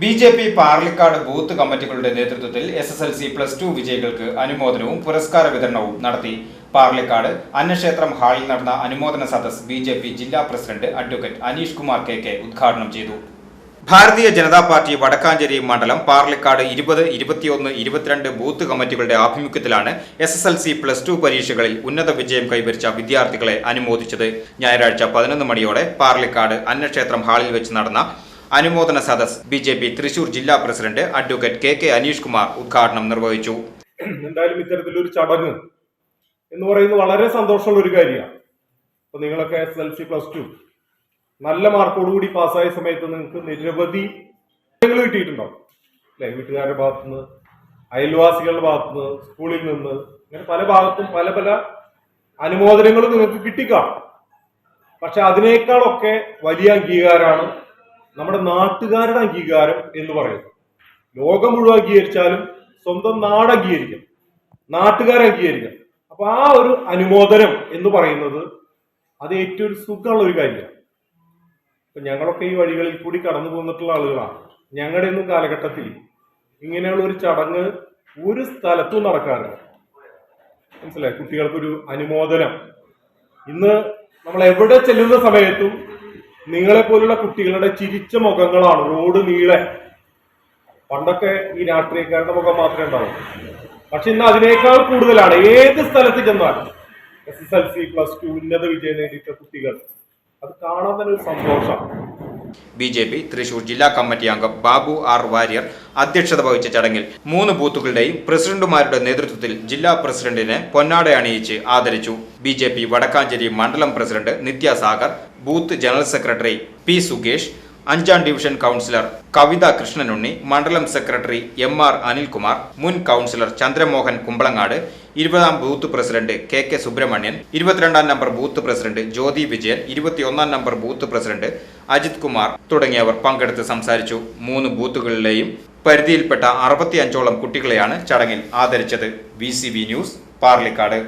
B J P Parlikad booth കമ്മിറ്റികളുടെ നേതൃത്വത്തിൽ S S L C plus two വിജയികൾക്ക് അനുമോദനവും പുരസ്കാര വിതരണവും നടത്തി. പാർലിക്കാട് അന്നക്ഷേത്രം ഹാളിൽ നടന്ന അനുമോദന സദസ് ബി ജെ പി ജില്ലാ president advocate Aneesh Kumar K K ഉദ്ഘാടനം ചെയ്തു. ഭാരതീയ ജനതാ പാർട്ടി വടക്കാഞ്ചേരി മണ്ഡലം പാർലിക്കാട് ഇരുപത് ഇരുപത്തിയൊന്ന് ഇരുപത്തിരണ്ട് ബൂത്ത് കമ്മിറ്റികളുടെ ആഭിമുഖ്യത്തിലാണ് S S L C plus two പരീക്ഷകളിൽ ഉന്നത വിജയം കൈവരിച്ച വിദ്യാർത്ഥികളെ അനുമോദിച്ചത്. ഞായറാഴ്ച പതിനൊന്ന് മണിയോടെ പാർലിക്കാട് അന്നക്ഷേത്രം ഹാളിൽ വെച്ച് നടന്ന അനുമോദന സദസ്. ബി ജെ പി തൃശൂർ ജില്ലാ president advocate K K Aneesh Kumar ഉദ്ഘാടനം നിർവഹിച്ചു. എന്തായാലും ഇത്തരത്തിലൊരു ചടങ്ങ് എന്ന് പറയുന്നത് വളരെ സന്തോഷമുള്ള ഒരു കാര്യമാണ്. അപ്പൊ നിങ്ങളൊക്കെ S L C plus two നല്ല മാർക്കോടുകൂടി പാസ്സായ സമയത്ത് നിങ്ങൾക്ക് നിരവധി കിട്ടിയിട്ടുണ്ടാവും. അല്ലെ? വീട്ടുകാരുടെ ഭാഗത്തുനിന്ന് അയൽവാസികളുടെ ഭാഗത്തുനിന്ന് സ്കൂളിൽ നിന്ന് അങ്ങനെ പല ഭാഗത്തും പല പല അനുമോദനങ്ങളും നിങ്ങൾക്ക് കിട്ടിക്കാണും. പക്ഷെ അതിനേക്കാളൊക്കെ വലിയ അംഗീകാരമാണ് നമ്മുടെ നാട്ടുകാരുടെ അംഗീകാരം എന്ന് പറയുന്നത് ലോകം മുഴുവൻ അംഗീകരിച്ചാലും സ്വന്തം നാട് അംഗീകരിക്കും. നാട്ടുകാരെ അംഗീകരിക്കും. അപ്പൊ ആ ഒരു അനുമോദനം എന്ന് പറയുന്നത് അത് ഏറ്റവും സുഖമുള്ള ഒരു കാര്യമാണ്. ഇപ്പൊ ഞങ്ങളൊക്കെ ഈ വഴികളിൽ കൂടി കടന്നു പോന്നിട്ടുള്ള ആളുകളാണ്. ഞങ്ങളുടെ ഒന്നും കാലഘട്ടത്തിൽ ഇങ്ങനെയുള്ള ഒരു ചടങ്ങ് ഒരു സ്ഥലത്തും നടക്കാറില്ല. മനസ്സിലായി? കുട്ടികൾക്കൊരു അനുമോദനം. ഇന്ന് നമ്മൾ എവിടെ ചെല്ലുന്ന സമയത്തും നിങ്ങളെ പോലുള്ള കുട്ടികളുടെ ചിരിച്ച മുഖങ്ങളാണ് റോഡ് നീളെ. പണ്ടൊക്കെ ഈ രാഷ്ട്രീയക്കാരുടെ മുഖം മാത്രമേ ഉണ്ടാവൂ. പക്ഷെ ഇന്ന് അതിനേക്കാൾ കൂടുതലാണ്. ഏത് സ്ഥലത്ത് ചെന്നാലും S S L C plus two ഉന്നത വിജയം നേടിയിട്ട കുട്ടികൾ. അത് കാണാൻ തന്നെ ഒരു സന്തോഷമാണ്. ബി ജെ പി തൃശൂർ ജില്ലാ കമ്മിറ്റി അംഗം ബാബു ആർ വാര്യർ അധ്യക്ഷത വഹിച്ച ചടങ്ങിൽ മൂന്ന് ബൂത്തുകളുടെയും പ്രസിഡന്റുമാരുടെ നേതൃത്വത്തിൽ ജില്ലാ പ്രസിഡന്റിനെ പൊന്നാട അണിയിച്ച് ആദരിച്ചു. ബി ജെ പി വടക്കാഞ്ചേരി മണ്ഡലം president Nithya Sagar booth general secretary P Sukesh അഞ്ചാം ഡിവിഷൻ കൗൺസിലർ കവിത കൃഷ്ണനുണ്ണി മണ്ഡലം സെക്രട്ടറി എം ആർ അനിൽകുമാർ മുൻ കൗൺസിലർ ചന്ദ്രമോഹൻ കുമ്പളങ്ങാട് ഇരുപതാം booth president K K Subramanian ഇരുപത്തിരണ്ടാം number booth president Jyothi Vijayan ഇരുപത്തിയൊന്നാം number booth president Ajith Kumar തുടങ്ങിയവർ പങ്കെടുത്ത് സംസാരിച്ചു. മൂന്ന് ബൂത്തുകളിലെയും പരിധിയിൽപ്പെട്ട അറുപത്തിയഞ്ചോളം കുട്ടികളെയാണ് ചടങ്ങിൽ ആദരിച്ചത്. V news Parlikad.